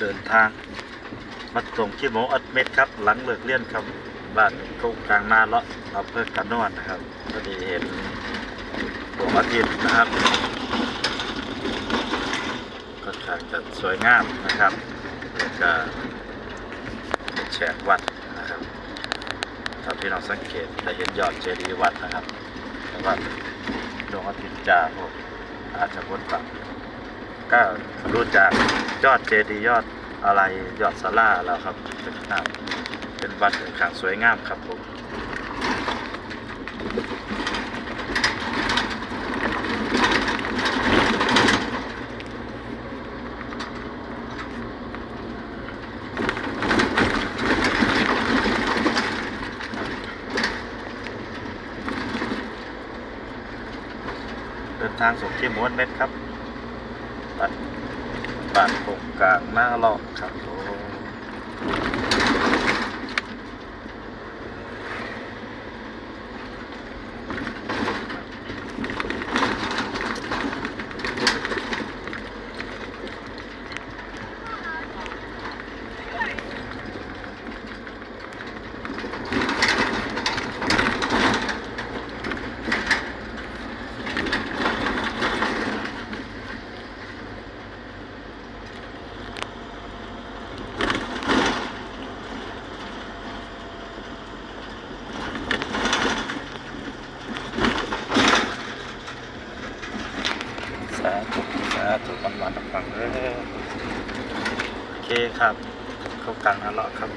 เดินทาง มาส่งขี้หมูอัดเม็ดครับ หลังเลิกเรียนครับบ้านกุ๊กกลางนาเลาะอำเภอกระนวนนะครับพอดีเห็นดวงอาทิตย์นะครับก็ทางจะสวยงามนะครับแล้วก็แฉกวัดนะครับถ้าพี่น้องสังเกตจะเห็นยอดเจดีย์วัดนะครับแต่ว่าดวงอาทิตย์จ้าผมอาจจะพ้นฝั่ง ก็รู้จากยอดเจดีย์ยอดอะไรยอดสลาแล้วครับ เป็นหน้าเป็นวัดขางสวยงามครับผมเดินทางส่งที่ม้วนเม็ดครับ บ้านบ้านโคงกลางหน้าลอกครับผมสาธุ สาธุกำลังฟังเลยโอเคครับ เข้ากลางหน้าลอกครับ